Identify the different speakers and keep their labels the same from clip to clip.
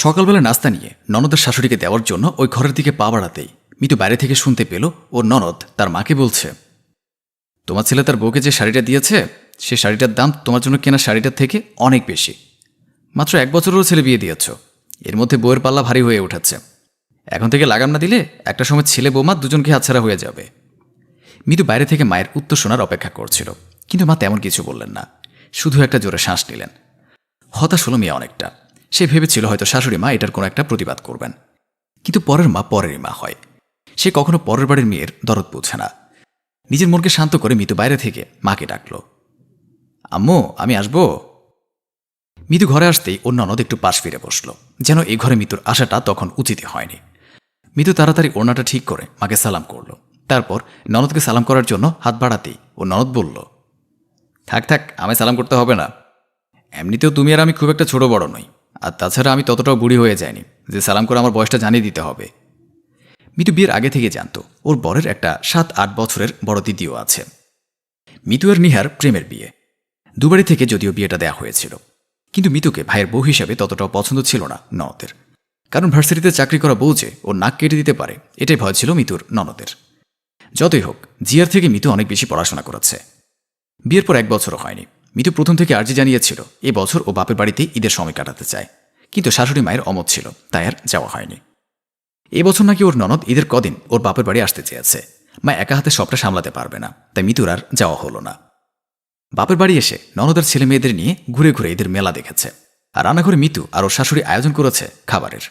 Speaker 1: সকালবেলা নাস্তা নিয়ে ননদের শাশুড়িকে দেওয়ার জন্য ওই ঘরের দিকে পা বাড়াতেই মিতু বাইরে থেকে শুনতে পেল ও ননদ তার মাকে বলছে, তোমার ছেলে তার বউকে যে শাড়িটা দিয়েছে, সে শাড়িটার দাম তোমার জন্য কেনা শাড়িটার থেকে অনেক বেশি। মাত্র এক বছরেরও ছেলে বিয়ে দিয়েছ। এর মধ্যে বউয়ের পাল্লা ভারী হয়ে উঠেছে। এখন থেকে লাগাম না দিলে একটা সময় ছেলে বৌমা দুজনকে হাতছাড়া হয়ে যাবে। মিতু বাইরে থেকে মায়ের উত্তর শোনার অপেক্ষা করছিল, কিন্তু মা তেমন কিছু বললেন না। শুধু একটা জোরে শ্বাস নিলেন। হতাশ হলো মেয়ে অনেকটা। সে ভেবেছিল হয়তো শাশুড়ি মা এটার কোনো একটা প্রতিবাদ করবেন। কিন্তু পরের মা পরেরই মা হয়। সে কখনো পরের বাড়ির মেয়ের দরদ বুঝে না। নিজের মনকে শান্ত করে মিতু বাইরে থেকে মাকে ডাকল। আম্মু, আমি আসব? মিতু ঘরে আসতেই ওর ননদ একটু পাশ ফিরে বসল। যেন এই ঘরে মিতুর আসাটা তখন উচিতই হয়নি। মিতু তাড়াতাড়ি ওড়নাটা ঠিক করে মাকে সালাম করল। তারপর ননদকে সালাম করার জন্য হাত বাড়াতেই ও ননদ বলল, থাক থাক, আমায় সালাম করতে হবে না। এমনিতেও তুমি আর আমি খুব একটা ছোট বড় নই। আর তাছাড়া আমি ততটাও বুড়ি হয়ে যাইনি যে সালাম করে আমার বয়সটা জানিয়ে দিতে হবে। মিতু বিয়ের আগে থেকে জানতো, ওর বরের একটা সাত, আট বছরের বড় দিদিও আছে। মিতু আর নিহার প্রেমের বিয়ে। দুবারই থেকে যদিও বিয়েটা দেয়া হয়েছিল। কিন্তু মিতুকে ভাইয়ের বউ হিসেবে ততটাও পছন্দ ছিল না ননদের। কারণ ভার্সিটিতে চাকরি করা বউ যে, ওর নাক কেটে দিতে পারে, এটাই ভয় ছিল মিতুর ননদের। যতই হোক, জিয়ার থেকে মিতু অনেক বেশি পড়াশোনা করেছে। বিয়ের পর এক বছরও হয়নি। মিতু প্রথম থেকে আর্জি জানিয়েছিল, এ বছর ও বাপের বাড়িতে ঈদের সময় কাটাতে চায়। কিন্তু শাশুড়ি মায়ের অমত ছিল, তাই আর যাওয়া হয়নি। এবছর নাকি ওর ননদ ঈদের কদিন ওর বাপের বাড়ি আসতে চেয়েছে। মা একা হাতে সবটা সামলাতে পারবে না, তাই মিতুর আর যাওয়া হলো না। বাপের বাড়ি এসে ননদের ছেলে মেয়েদের নিয়ে ঘুরে ঘুরে ঈদের মেলা দেখেছে। আর রান্নাঘরে মিতু আর ওর শাশুড়ি আয়োজন করেছে খাবারের।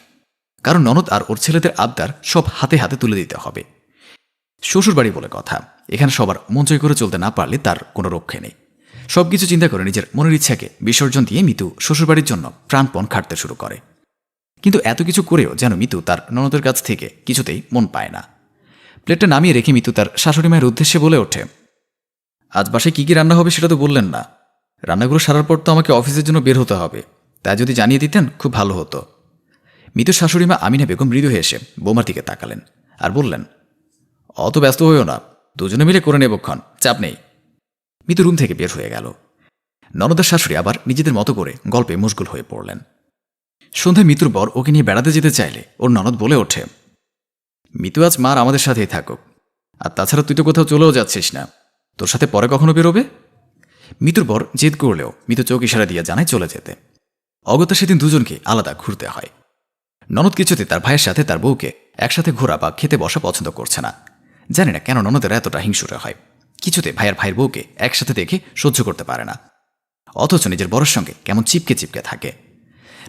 Speaker 1: কারণ ননদ আর ওর ছেলেদের আবদার সব হাতে হাতে তুলে দিতে হবে। শ্বশুর বাড়ি বলে কথা, এখানে সবার মন করে চলতে না পারলে তার কোনো রক্ষে নেই। সবকিছু চিন্তা করে নিজের মনের ইচ্ছাকে বিসর্জন দিয়ে মিতু শ্বশুরবাড়ির জন্য প্রাণপণ খাটতে শুরু করে। কিন্তু এত কিছু করেও যেন মিতু তার ননদের কাছ থেকে কিছুতেই মন পায় না। প্লেটটা নামিয়ে রেখে মিতু তার শাশুড়ি মায়ের উদ্দেশ্যে বলে ওঠে, আজ বাসায় কী কী রান্না হবে সেটা তো বললেন না। রান্নাগুলো সারার পর তো আমাকে অফিসের জন্য বের হতে হবে। তাই যদি জানিয়ে দিতেন, খুব ভালো হতো। মিতুর শাশুড়িমা আমিনা বেগম মৃদু হেসে বোমার দিকে তাকালেন আর বললেন, অত ব্যস্ত হইও না, দুজনে মিলে করে নেবক্ষণ চাপ নেই। মিতু রুম থেকে বের হয়ে গেল। ননদের শাশুড়ি আবার নিজেদের মতো করে গল্পে মুশগুল হয়ে পড়লেন। সন্ধ্যায় মিতুর বর ওকে নিয়ে বেড়াতে যেতে চাইলে ওর ননদ বলে ওঠে, মিতু আজ মার আমাদের সাথেই থাকুক, আর তাছাড়া তুই তো কোথাও চলেও যাচ্ছিস না। তোর সাথে পরে কখনো বেরোবে? মিতুর বর জেদ করলেও মিতু চোখ ইশারা দিয়ে জানায় চলে যেতে। অগত্যা সেদিন দুজনকে আলাদা ঘুরতে হয়। ননদ কিছুতে তার ভাইয়ের সাথে তার বউকে একসাথে ঘোরা বা খেতে বসা পছন্দ করছে না। জানি না কেন ননদের এতটা হিংসুরে হয়। কিছুতে ভাইয়ের ভাইয়ের বউকে একসাথে দেখে সহ্য করতে পারে না। অথচ নিজের বড়র সঙ্গে কেমন চিপকে চিপকে থাকে।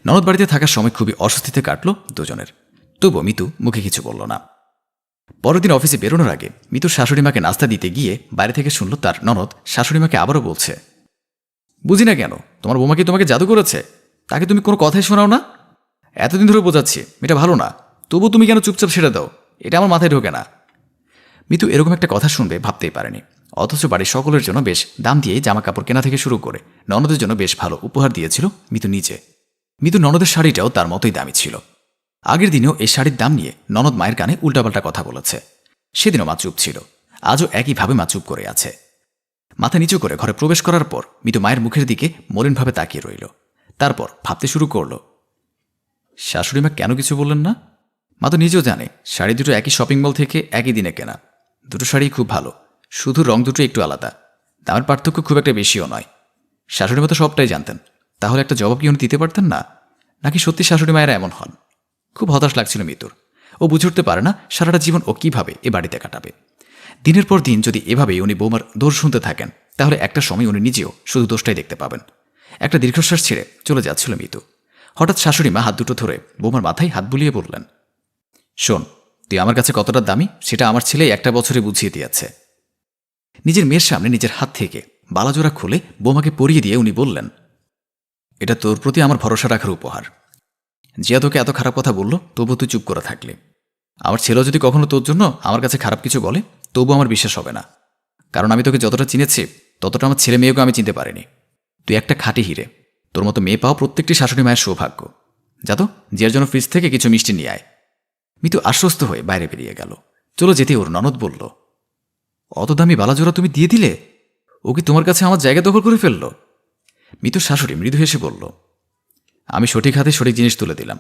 Speaker 1: ননদ বাড়িতে থাকার সময় খুবই অস্বস্তিতে কাটল দুজনের। তবুও মিতু মুখে কিছু বলল না। পরের দিন অফিসে বেরোনোর আগে মিতুর শাশুড়িমাকে নাস্তা দিতে গিয়ে বাইরে থেকে শুনল তার ননদ শাশুড়িমাকে আবারও বলছে, বুঝি না কেন? তোমার বোমা কি তোমাকে জাদু করেছে? তাকে তুমি কোনো কথাই শোনাও না? এতদিন ধরে বোঝাচ্ছি এটা ভালো না। তবু তুমি কেন চুপচাপ সেরে দাও? এটা আমার মাথায় ঢোকে না। মিতু এরকম একটা কথা শুনবে ভাবতেই পারেনি। অথচ বাড়ির সকলের জন্য বেশ দাম দিয়ে জামা কাপড় কেনা থেকে শুরু করে ননদের জন্য বেশ ভালো উপহার দিয়েছিল মিতু নিজে। মিতু ননদের শাড়িটাও তার মতোই দামি ছিল। আগের দিনেও এই শাড়ির দাম নিয়ে ননদ মায়ের কানে উল্টাপাল্টা কথা বলেছে। সেদিনও মা চুপ ছিল। আজও একইভাবে মা চুপ করে আছে। মাথা নিচু করে ঘরে প্রবেশ করার পর মিতু মায়ের মুখের দিকে মলিনভাবে তাকিয়ে রইল। তারপর ভাবতে শুরু করল শাশুড়িমা কেন কিছু বললেন না? মা তো নিজেও জানে, শাড়ি দুটো একই শপিং মল থেকে একই দিনে কেনা। দুটো শাড়ি খুব ভালো। শুধু রং দুটো একটু আলাদা। দামের পার্থক্য খুব একটা বেশিও নয়। শাশুড়ি তো সবটাই জানতেন। তাহলে একটা জবাব কি উনি দিতে পারতেন না? নাকি সত্যি শাশুড়ি মায়েরা এমন হন? খুব হতাশ লাগছিল মিতুর। ও বুঝে উঠতে পারে না সারাটা জীবন ও কীভাবে এ বাড়িতে কাটাবে। দিনের পর দিন যদি এভাবেই উনি বৌমার দোষ শুনতে থাকেন, তাহলে একটা সময় উনি নিজেও শুধু দোষটাই দেখতে পাবেন। একটা দীর্ঘশ্বাস ছেড়ে চলে যাচ্ছিল মিতু। হঠাৎ শাশুড়ি মা হাত দুটো ধরে বৌমার মাথায় হাত বুলিয়ে বললেন, শোন, তুই আমার কাছে কতটা দামি সেটা আমার ছেলে একটা বছরে বুঝিয়ে দিয়েছে। নিজের মেয়ের সামনে নিজের হাত থেকে বালাজোড়া খুলে বোমাকে পরিয়ে দিয়ে উনি বললেন, এটা তোর প্রতি আমার ভরসা রাখার উপহার। জিয়া তোকে এত খারাপ কথা বলল তবু তুই চুপ করে থাকলে। আমার ছেলেও যদি কখনো তোর জন্য আমার কাছে খারাপ কিছু বলে তবু আমার বিশ্বাস হবে না। কারণ আমি তোকে যতটা চিনেছি, ততটা আমার ছেলে মেয়েকে আমি চিনতে পারিনি। তুই একটা খাঁটি হিরে। তোর মতো মেয়ে পাওয়া প্রত্যেকটি শাশুড়ি মায়ের সৌভাগ্য। যা জিয়ার জন্য ফ্রিজ থেকে কিছু মিষ্টি নিয়ে আয়। মিতু আশ্বস্ত হয়ে বাইরে বেরিয়ে গেল। চলো যেতে ওর ননদ বলল অত দামি বালাজোড়া তুমি দিয়ে দিলে? ও কি তোমার কাছে আমার জায়গা দখল করে ফেলল? মিতুর শাশুড়ি মৃদু হেসে বলল, আমি সঠিক হাতে সঠিক জিনিস তুলে দিলাম।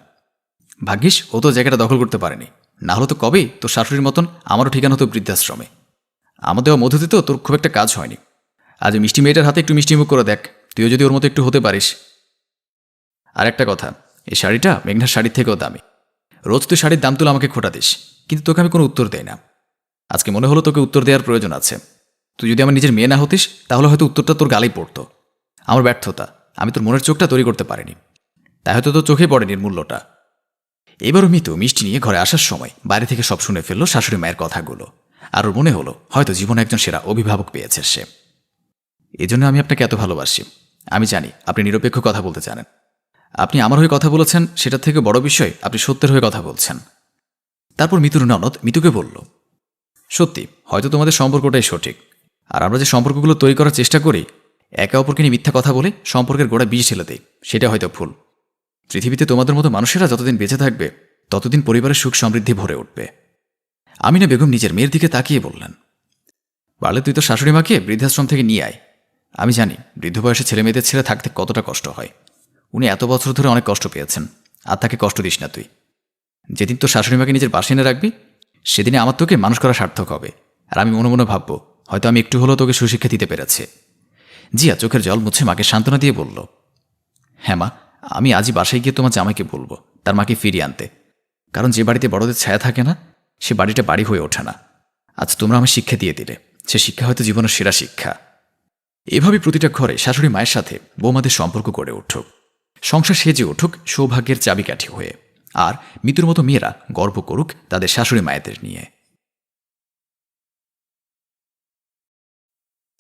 Speaker 1: ভাগ্যিস, ও তো জায়গাটা দখল করতে পারেনি। না হলে তো কবেই তোর শাশুড়ির মতন আমারও ঠিকানা হতো বৃদ্ধাশ্রমে। আমাদের মধুতে তো তোর খুব একটা কাজ হয়নি। আজ মিষ্টি মেয়েটার হাতে একটু মিষ্টি মুখ করে দেখ, তুইও যদি ওর মতো একটু হতে পারিস। আর একটা কথা, এই শাড়িটা মেঘনার শাড়ির থেকেও দামি। রোজ তুই শাড়ির দাম তুলে আমাকে খোটা দিস, কিন্তু তোকে আমি কোনো উত্তর দেই না। আজকে মনে হলো তোকে উত্তর দেওয়ার প্রয়োজন আছে। তুই যদি আমার নিজের মেয়ে না হতিস, তাহলে হয়তো উত্তরটা তোর গালেই পড়তো। আমার ব্যর্থতা, আমি তোর মনের চোখটা তৈরি করতে পারিনি। তাই হয়তো তোর চোখে পড়েনি এর মূল্যটা। এবারও মিতু মিষ্টি নিয়ে ঘরে আসার সময় বাইরে থেকে সব শুনে ফেলল শাশুড়ি মায়ের কথাগুলো। আর মনে হলো, হয়তো জীবনে একজন সেরা অভিভাবক পেয়েছে সে। এজন্য আমি আপনাকে এত ভালোবাসি। আমি জানি আপনি নিরপেক্ষ কথা বলতে জানেন। আপনি আমার হয়ে কথা বলেছেন, সেটার থেকে বড় বিষয় আপনি সত্যের হয়ে কথা বলছেন। তারপর মিতুর ননদ মিতুকে বলল সত্যি, হয়তো তোমাদের সম্পর্কটাই সঠিক। আর আমরা যে সম্পর্কগুলো তৈরি করার চেষ্টা করি, একে অপরকে নিয়ে মিথ্যা কথা বলে সম্পর্কের গোড়া বিষ ছেলে দেয় সেটা হয়তো ভুল। পৃথিবীতে তোমাদের মতো মানুষেরা যতদিন বেঁচে থাকবে, ততদিন পরিবারের সুখ সমৃদ্ধি ভরে উঠবে। আমিনা বেগম নিজের মেয়ের দিকে তাকিয়ে বললেন পারলে তুই তো শাশুড়ি মাকে বৃদ্ধাশ্রম থেকে নিয়ে আয়। আমি জানি, বৃদ্ধ বয়সে ছেলে মেয়েদের ছেড়ে থাকতে কতটা কষ্ট হয়। উনি এত বছর ধরে অনেক কষ্ট পেয়েছেন, আর তাকে কষ্ট দিস না তুই। যেদিন তোর শাশুড়ি মাকে নিজের এনে রাখবি সেদিনে আমার তোকে মানুষ করা সার্থক হবে। আর আমি মনে মনে ভাববো, হয়তো আমি একটু হলেও তোকে সুশিক্ষা দিতে পেরেছি। জিয়া চোখের জল মুছে মাকে সান্ত্বনা দিয়ে বলল হ্যাঁ মা, আমি আজই বাসায় গিয়ে তোমার জামাইকে বলব, তার মাকে ফিরিয়ে আনতে। কারণ যে বাড়িতে বড়দের ছায়া থাকে না, সে বাড়িটা বাড়ি হয়ে ওঠে না। আজ তোমরা আমার শিক্ষা দিয়ে দিলে। সে শিক্ষা হয়তো জীবনের সেরা শিক্ষা। এভাবে প্রতিটা ঘরে শাশুড়ি মায়ের সাথে বৌমাদের সম্পর্ক গড়ে উঠুক। সংসার সেজে উঠুক সৌভাগ্যের চাবিকাঠি হয়ে। আর মৃত্যুর মতো মেয়েরা গর্ব করুক তাদের শাশুড়ি মায়েদের নিয়ে।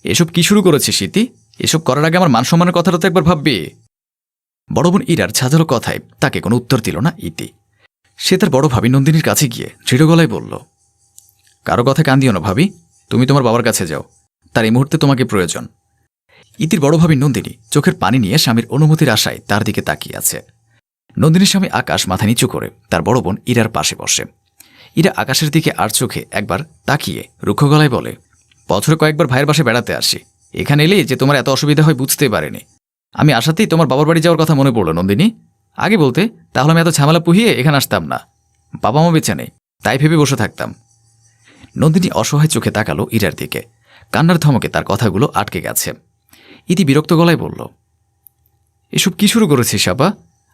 Speaker 1: এসব কি শুরু করেছে স্মৃতি? এসব করার আগে আমার মান সম্মানের কথাটা তো একবার ভাববে। বড় বোন ইরার ছাজালো কথায় তাকে কোনো উত্তর দিল না ইতি। সে তার বড় ভাবি নন্দিনীর কাছে গিয়ে দৃঢ় গলায় বলল, কারও কথা কান দিও না ভাবি, তুমি তোমার বাবার কাছে যাও। তার এই মুহূর্তে তোমাকে প্রয়োজন। ইতির বড় ভাবি নন্দিনী চোখের পানি নিয়ে স্বামীর অনুমতির আশায় তার দিকে তাকিয়ে আছে। নন্দিনীর স্বামী আকাশ মাথা নিচু করে তার বড় বোন ইরার পাশে বসে। ইরা আকাশের দিকে আর চোখে একবার তাকিয়ে রুক্ষ গলায় বলে, বছরে কয়েকবার ভাইয়ের বাসে বেড়াতে আসি। এখানে এলে যে তোমার এত অসুবিধা হয় বুঝতে পারেনি। আমি আসাতেই তোমার বাবার বাড়ি যাওয়ার কথা মনে পড়ল নন্দিনী। আগে বলতে, তাহলে আমি এত ঝামেলা পুহিয়ে এখানে আসতাম না। বাবা মা বেঁচে নেই, তাই ভেবে বসে থাকতাম। নন্দিনী অসহায় চোখে তাকালো ইরার দিকে। কান্নার ধমকে তার কথাগুলো আটকে গেছে। ইতি বিরক্ত গলায় বলল, এসব কি শুরু করেছিস আপা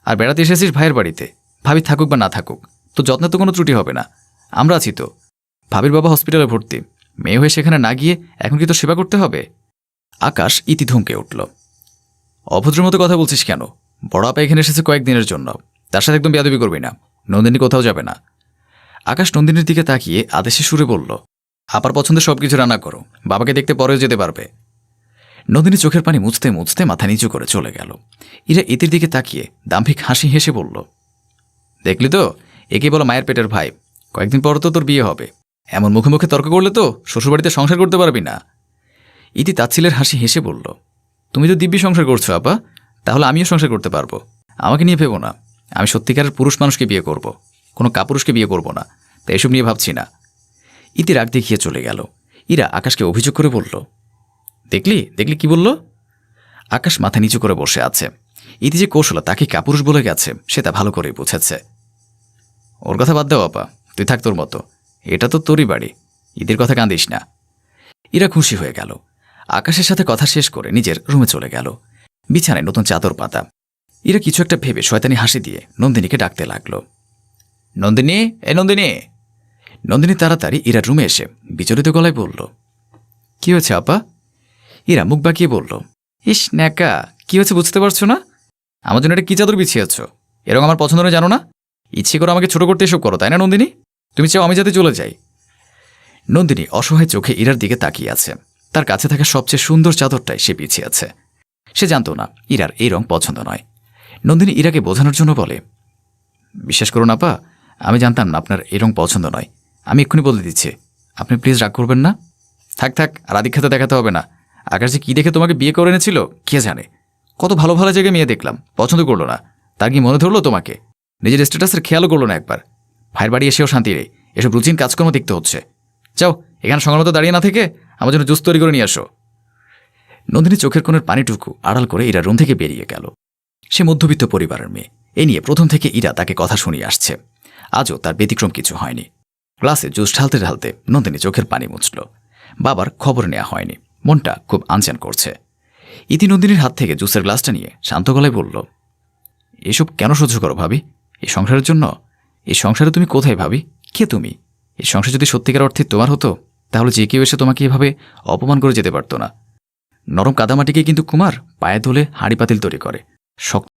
Speaker 1: আর বেড়াতে এসেছিস ভাইয়ের বাড়িতে। ভাবি থাকুক বা না থাকুক তো যত্নে তো কোনো ত্রুটি হবে না। আমরা আছি তো। ভাবির বাবা হসপিটালে ভর্তি। মেয়ে হয়ে সেখানে না গিয়ে এখন কি তো সেবা করতে হবে? আকাশ ইতি ধমকে উঠল। অভদ্র মতো কথা বলছিস কেন? বড় আপা এখানে এসেছে কয়েকদিনের জন্য। তার সাথে একদম বেয়াদবি করবি না। নন্দিনী কোথাও যাবে না। আকাশ নন্দিনীর দিকে তাকিয়ে আদেশে সুরে বলল, আপার পছন্দের সব কিছু রান্না করো। বাবাকে দেখতে পরেও যেতে পারবে। নন্দিনী চোখের পানি মুছতে মুছতে মাথা নিচু করে চলে গেল। ইরা ইতির দিকে তাকিয়ে দাম্ভিক হাসি হেসে বলল, দেখলি তো? একে বলো মায়ের পেটের ভাই। কয়েকদিন পর তো তোর বিয়ে হবে। এমন মুখে মুখে তর্ক করলে তো শ্বশুরবাড়িতে সংসার করতে পারবি না। ইতি তাচ্ছিলের হাসি হেসে বলল, তুমি তো দিব্যি সংসার করছ, আপা। তাহলে আমিও সংসার করতে পারব। আমাকে নিয়ে ভেবো না। আমি সত্যিকারের পুরুষ মানুষকে বিয়ে করব। কোনো কাপুরুষকে বিয়ে করব না। তাই এসব নিয়ে ভাবছি না। ইতি রাগ দেখিয়ে চলে গেল। ইরা আকাশকে অভিযোগ করে বলল দেখলি? দেখলি কি বলল? আকাশ মাথা নিচু করে বসে আছে। ইতি যে কৌশলা তাকে কাপুরুষ বলে গেছে, সে তা ভালো করেই বুঝেছে। ওর কথা বাদ দাও, আপা। তুই থাক তোর মতো। এটা তো তোরই বাড়ি। ঈদের কথা কাঁদিস না। ইরা খুশি হয়ে গেল। আকাশের সাথে কথা শেষ করে নিজের রুমে চলে গেল। বিছানায় নতুন চাদর পাতা। ইরা কিছু একটা ভেবে শয়তানি হাসি দিয়ে নন্দিনীকে ডাকতে লাগল। নন্দিনী? এ নন্দিনী! নন্দিনী তাড়াতাড়ি ইরার রুমে এসে বিচলিত গলায় বলল, কি হয়েছে, আপা? ইরা মুখ বাঁকিয়ে বলল, ইস, ন্যাকা, কি হয়েছে বুঝতে পারছ না? আমার জন্য এটা কী চাদর বিছিয়েছ এরকম আমার পছন্দ জানো না? ইচ্ছে করে আমাকে ছোট করতে এসব করো, তাই না, নন্দিনী? তুমি চাও আমি যাতে চলে যাই? নন্দিনী অসহায় চোখে ইরার দিকে তাকিয়ে আছে। তার কাছে থাকা সবচেয়ে সুন্দর চাদরটাই সে পিছিয়ে আছে। সে জানতো না, ইরার এই রং পছন্দ নয়। নন্দিনী ইরাকে বোঝানোর জন্য বলে, বিশ্বাস করুন আপা, আমি জানতাম না আপনার এই রং পছন্দ নয়। আমি এক্ষুনি বলে দিচ্ছি। আপনি প্লিজ রাগ করবেন না। থাক থাক, আর আদিক্ষাতে দেখাতে হবে না। আকাশ যে কী দেখে তোমাকে বিয়ে করে এনেছিল, কে জানে? কত ভালো ভালো জায়গায় মেয়ে দেখলাম, পছন্দ করল না। তার কি মনে ধরলো তোমাকে? নিজের স্ট্যাটাসের খেয়ালও করল না একবার। ভাইয়ের বাড়ি এসেও শান্তি নেই। এসব রুচিন কাজকর্ম দেখতে হচ্ছে। যাও, এখানে সঙ্গে মতো দাঁড়িয়ে না থেকে আমার জন্য জুস তৈরি করে নিয়ে আসো। নন্দিনী চোখের কোণের পানিটুকু আড়াল করে এরা রুম থেকে বেরিয়ে গেল। সে মধ্যবিত্ত পরিবারের মেয়ে। এ নিয়ে প্রথম থেকে ইরা তাকে কথা শুনিয়ে আসছে। আজও তার ব্যতিক্রম কিছু হয়নি। ক্লাসে জুস ঢালতে ঢালতে নন্দিনী চোখের পানি মুছল। বাবার খবর নেওয়া হয়নি। মনটা খুব আনচান করছে। ইতি নন্দিনীর হাত থেকে জুসের গ্লাসটা নিয়ে শান্ত গলায় বলল, এসব কেন সহ্য করো ভাবি? এই সংসারের জন্য? এই সংসারে তুমি কোথায় ভাবি? কে তুমি? এই সংসার যদি সত্যিকার অর্থে তোমার হতো, তাহলে যে কেউ এসে তোমাকে এভাবে অপমান করে যেতে পারতো না। নরম কাদামাটিকে কিন্তু কুমার পায়ে ধুলে হাঁড়ি পাতিল তৈরি করে। শক্ত